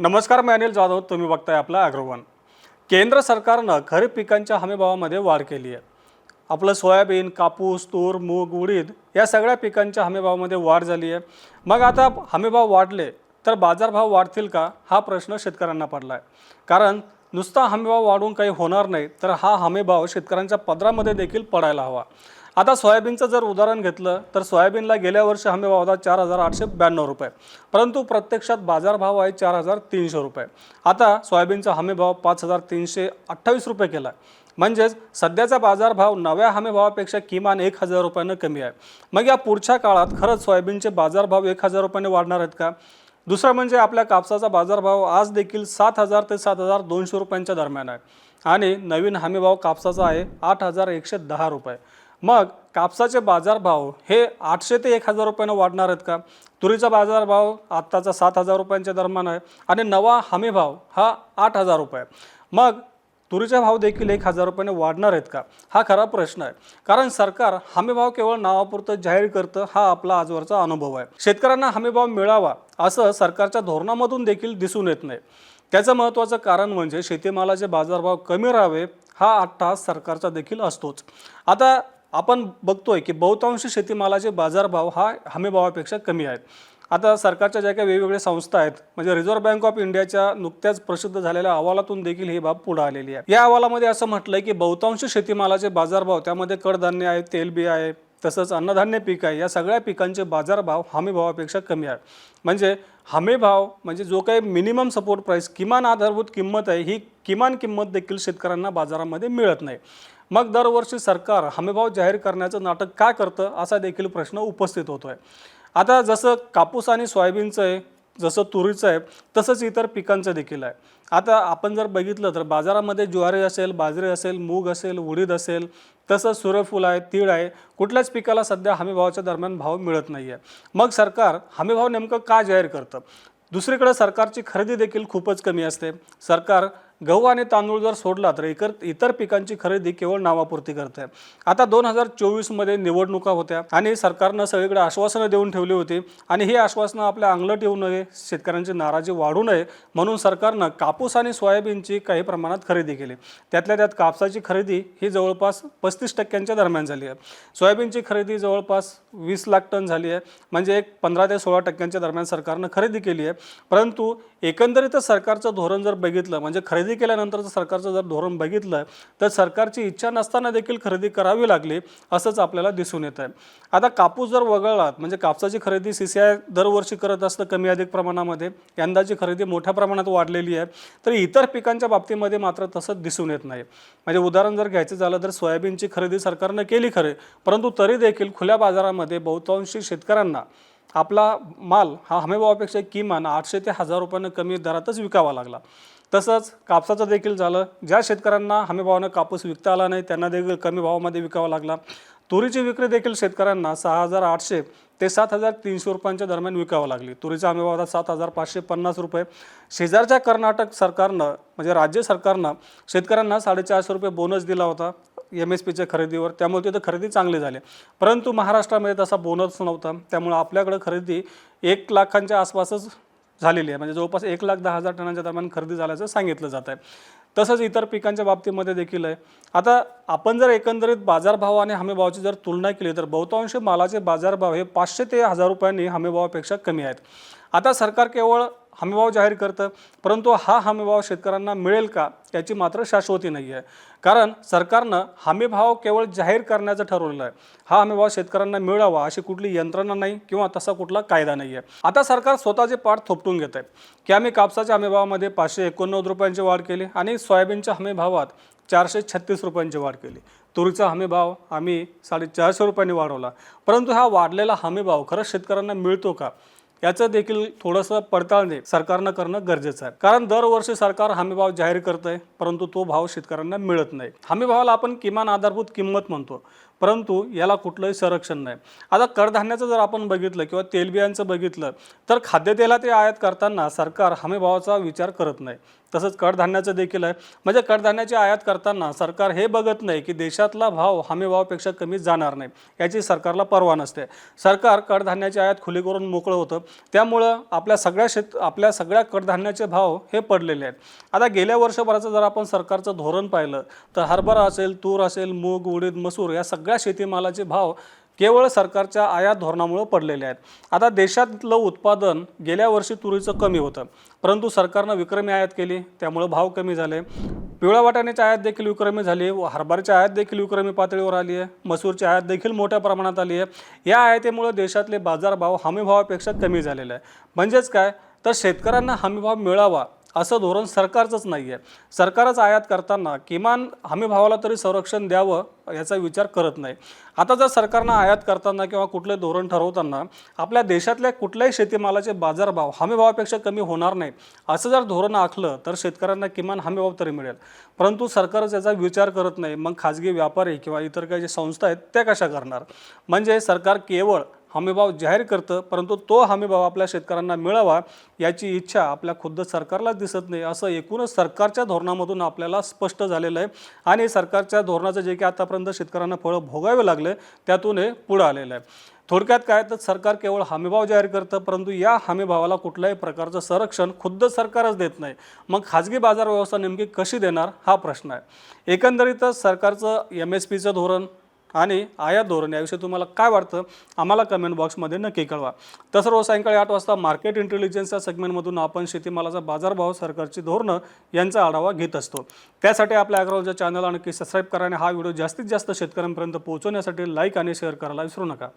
नमस्कार मी अनिल जाधव. तुम्ही बघताय आपला अग्रवन. केंद्र सरकारनं खरीप पिकांच्या हमीभावामध्ये वाढ केली आहे. आपलं सोयाबीन कापूस तूर मूग उडीद या सगळ्या पिकांच्या हमीभावामध्ये वाढ झाली आहे. मग आता हमीभाव वाढले तर बाजारभाव वाढतील का? हा प्रश्न शेतकऱ्यांना पडला आहे कारण नुसता हमीभाव वाढून काही होणार नाही तर हा हमीभाव शेतकऱ्यांच्या पदरामध्ये देखील पडायला हवा. आता सोयाबीनचं जर उदाहरण घेतलं तर सोयाबीनला गेल्या वर्षी हमी भाव होता चार हजार आठशे ब्याण्णव रुपये. परंतु प्रत्यक्षात बाजारभाव आहे चार हजार तीनशे रुपये. आता सोयाबीनचा हमी भाव पाच हजार तीनशे अठ्ठावीस रुपये केला म्हणजेच सध्याचा बाजारभाव नव्या हमीभावापेक्षा किमान एक हजार रुपयानं कमी आहे. मग या पुढच्या काळात खरंच सोयाबीनचे बाजारभाव एक हजार रुपयाने वाढणार आहेत का? दुसरं म्हणजे आपल्या कापसाचा बाजारभाव आज देखील सात हजार ते सात हजार दोनशे रुपयांच्या दरम्यान आहे. आणि नवीन हमीभाव कापसाचा आहे आठ हजार एकशे दहा रुपये. मग कापसाचे बाजारभाव हे आठशे ते एक हजार रुपयानं वाढणार आहेत का? तुरीचा बाजारभाव आत्ताचा सात हजार रुपयांच्या दरम्यान आहे आणि नवा हमीभाव हा आठ हजार रुपये मग तुरीचा भाव देखील एक हजार रुपयाने वाढणार आहेत का? हा खरा प्रश्न आहे. कारण सरकार हमीभाव केवळ नावापुरतं जाहीर करतं हा आपला आजवरचा अनुभव आहे. शेतकऱ्यांना हमीभाव मिळावा असं सरकारच्या धोरणामधून देखील दिसून येत नाही. त्याचं महत्त्वाचं कारण म्हणजे शेतीमालाचे बाजारभाव कमी राहावे हा अट्टहास सरकारचा देखील असतोच. आता आपण बघतोय की बहुतांश शेतीमालाचे बाजारभाव हा हमीभावापेक्षा कमी आहेत. आता सरकारच्या ज्या काही वेगवेगळ्या संस्था आहेत म्हणजे रिझर्व्ह बँक ऑफ इंडियाच्या नुकत्याच प्रसिद्ध झालेल्या अहवालातून देखील ही बाब पुढे आलेली आहे. या अहवालामध्ये असं म्हटलंय की बहुतांश शेतीमालाचे बाजारभाव त्यामध्ये कडधान्य आहे तेलबी आहे तसंच अन्नधान्य पीक आहे या सगळ्या पिकांचे बाजारभाव हमीभावापेक्षा कमी आहे म्हणजे हमीभाव म्हणजे जो काही मिनिमम सपोर्ट प्राईस किमान आधारभूत किंमत आहे ही किमान किंमत देखील शेतकऱ्यांना बाजारामध्ये मिळत नाही. मग दरवर्षी सरकार हमीभाव जाहीर करण्याचं नाटक का करतं असा देखील प्रश्न उपस्थित होतो आहे आता जसं कापूस आणि सोयाबीनचं आहे जसं तुरीचं आहे तसंच इतर पिकांचं देखील आहे. आता आपण जर बघितलं तर बाजारामध्ये ज्वारी असेल बाजरी असेल मूग असेल उडीद असेल तसंच सूर्यफूल आहे तीळ आहे कुठल्याच पिकाला सध्या हमीभावाच्या दरम्यान भाव मिळत नाही आहे मग सरकार हमीभाव नेमकं का जाहीर करतं? दुसरीकडे सरकारची खरेदी देखील खूपच कमी असते. सरकार गहू आणि तांदूळ जर सोडला तर इतर इतर पिकांची खरेदी केवळ नावापुरती करते. आता दोन हजार चोवीसमध्ये निवडणुका होत्या आणि सरकारनं सगळीकडे आश्वासनं देऊन ठेवली होती आणि ही आश्वासनं आपल्या अंगलट येऊ नये शेतकऱ्यांची नाराजी वाढू नये म्हणून सरकारनं कापूस आणि सोयाबीनची काही प्रमाणात खरेदी केली. त्यातल्या त्यात कापसाची खरेदी ही जवळपास पस्तीस टक्क्यांच्या दरम्यान झाली आहे. सोयाबीनची खरेदी जवळपास वीस लाख टन झाली आहे. म्हणजे एक पंधरा ते सोळा टक्क्यांच्या दरम्यान सरकारनं खरेदी केली आहे. परंतु एकंदरीतच सरकारचं धोरण जर बघितलं म्हणजे खरेदी खरेदी केल्यानंतरचं सरकारचं जर धोरण बघितलं तर सरकारची इच्छा नसताना देखील खरेदी करावी लागली असंच आपल्याला दिसून येत आहे आता कापूस जर वगळलात म्हणजे कापसाची खरेदी सी सी आय दरवर्षी करत असतं कमी अधिक प्रमाणामध्ये यंदाची खरेदी मोठ्या प्रमाणात वाढलेली आहे तर इतर पिकांच्या बाबतीमध्ये मात्र तसं दिसून येत नाही. म्हणजे उदाहरण जर घ्यायचं झालं तर सोयाबीनची खरेदी सरकारनं केली खरे परंतु तरी देखील खुल्या बाजारामध्ये बहुतांशी शेतकऱ्यांना आपला माल हा हमीभावापेक्षा किमान आठशे ते हजार रुपयानं कमी दरातच विकावा लागला. तसंच कापसाचं देखील झालं. ज्या शेतकऱ्यांना हमीभावानं कापूस विकता आला नाही त्यांना देखील कमी भावामध्ये विकावा लागला. तुरीची विक्री देखील शेतकऱ्यांना सहा हजार आठशे ते सात हजार तीनशे रुपयांच्या दरम्यान विकावं लागली. तुरीचा हमीभाव होता सात हजार पाचशे पन्नास रुपये. शेजारच्या कर्नाटक सरकारनं म्हणजे राज्य सरकारनं शेतकऱ्यांना साडेचारशे रुपये बोनस दिला होता. एम एस पीच्या खरेदीवर त्यामुळे तिथं खरेदी चांगली झाली. परंतु महाराष्ट्रामध्ये तसा बोनस नव्हता. त्यामुळं आपल्याकडं खरेदी एक लाखांच्या आसपासच झालेली आहे. म्हणजे जवळपास एक लाख दहा हजार टनांच्या दरम्यान खरेदी झाल्याचं सांगितलं जात आहे तसंच इतर पिकांच्या बाबतीमध्ये देखील आहे. आता आपण जर एकंदरीत बाजारभाव आणि हमीभावाची जर तुलना केली तर बहुतांश मालाचे बाजारभाव हे पाचशे ते हजार रुपयांनी हमीभावापेक्षा कमी आहेत. आता सरकार केवळ हमीभाव जाहीर करतं परंतु हा हमीभाव शेतकऱ्यांना मिळेल का याची मात्र शाश्वती नाही आहे. कारण सरकारनं हमीभाव केवळ जाहीर करण्याचं ठरवलेलं आहे. हा हमीभाव शेतकऱ्यांना मिळावा अशी कुठली यंत्रणा नाही किंवा तसा कुठला कायदा नाही आहे. आता सरकार स्वतःचे पाठ थोपटून घेत आहे की आम्ही कापसाच्या हमीभावामध्ये पाचशे एकोणनव्वद रुपयांची वाढ केली आणि सोयाबीनच्या हमीभावात चारशे छत्तीस रुपयांची वाढ केली. तुरीचा हमीभाव आम्ही साडेचारशे रुपयांनी वाढवला. परंतु हा वाढलेला हमीभाव खरंच शेतकऱ्यांना मिळतो का? याचं देखील थोडंसं पडताळणे सरकारनं करणं गरजेचं आहे. कारण दरवर्षी सरकार हमीभाव जाहीर करत आहे परंतु तो भाव शेतकऱ्यांना मिळत नाही. हमीभावाला आपण किमान आधारभूत किंमत म्हणतो. परंतु याला कुठलंही संरक्षण नाही. आता कडधान्याचं जर आपण बघितलं किंवा तेलबियांचं बघितलं तर खाद्यतेला ते आयात करताना सरकार हमीभावाचा विचार करत नाही. तसंच कडधान्याचं देखील आहे. म्हणजे कडधान्याची आयात करताना सरकार हे बघत नाही की देशातला भाव हमीभावापेक्षा कमी जाणार नाही याची सरकारला परवा नसते. सरकार कडधान्याची आयात खुली करून मोकळं होतं. त्यामुळं आपल्या सगळ्या शेत आपल्या सगळ्या कडधान्याचे भाव हे पडलेले आहेत. आता गेल्या वर्षभराचं जर आपण सरकारचं धोरण पाहिलं तर हरभरा असेल तूर असेल मूग उडीद मसूर या सगळ्या शेतीमालाचे भाव केवळ सरकारच्या आयात धोरणामुळे पडलेले आहेत. आता देशातलं उत्पादन गेल्या वर्षी तुरीचं कमी होतं. परंतु सरकारनं विक्रमी आयात केली त्यामुळं भाव कमी झाले. पिवळ्या वाटाण्याची आयात देखील विक्रमी झाली व हरभऱ्याची आयात देखील विक्रमी पातळीवर आली आहे. मसूरची आयात देखील मोठ्या प्रमाणात आली आहे. या आयातीमुळे देशातले बाजारभाव हमीभावापेक्षा कमी झालेले आहे म्हणजेच काय? तर शेतकऱ्यांना हमीभाव मिळावा असं धोरण सरकारचंच नाही आहे सरकारच आयात करताना किमान हमीभावाला तरी संरक्षण द्यावं याचा विचार करत नाही. आता जर सरकारनं आयात करताना किंवा कुठले धोरण ठरवताना आपल्या देशातल्या कुठल्याही शेतीमालाचे बाजारभाव हमीभावापेक्षा कमी होणार नाही असं जर धोरण आखलं तर शेतकऱ्यांना किमान हमीभाव तरी मिळेल. परंतु सरकारच याचा विचार करत नाही मग खाजगी व्यापारी किंवा इतर काही जे संस्था आहेत त्या कशा करणार? म्हणजे सरकार केवळ हमीभाव जाहीर करतं परंतु तो हमीभाव आपल्या शेतकऱ्यांना मिळावा याची इच्छा आपल्या खुद्द सरकारलाच दिसत नाही असं एकूणच सरकारच्या धोरणामधून आपल्याला स्पष्ट झालेलं आहे. आणि सरकारच्या धोरणाचं जे की आतापर्यंत शेतकऱ्यांना फळं भोगावे लागले त्यातून हे पुढं आलेलं आहे. थोडक्यात काय तर सरकार केवळ हमीभाव जाहीर करतं परंतु या हमीभावाला कुठल्याही प्रकारचं संरक्षण खुद्द सरकारच देत नाही. मग खाजगी बाजार व्यवस्था नेमकी कशी देणार हा प्रश्न आहे. एकंदरीतच सरकारचं एम एस पीचं धोरण आणि आयात धोरण याविषयी तुम्हाला काय वाटतं आम्हाला कमेंट बॉक्समध्ये नक्की कळवा. तसं रोज सायंकाळी आठ वाजता मार्केट इंटेलिजन्सच्या सेगमेंटमधून आपण शेतीमालाचा बाजारभाव सरकारची धोरणं यांचा आढावा घेत असतो. त्यासाठी आपल्या अग्रवालच्या चॅनलला नक्की सबस्क्राईब करा आणि हा व्हिडिओ जास्तीत जास्त शेतकऱ्यांपर्यंत पोहोचवण्यासाठी लाईक आणि शेअर करायला विसरू नका.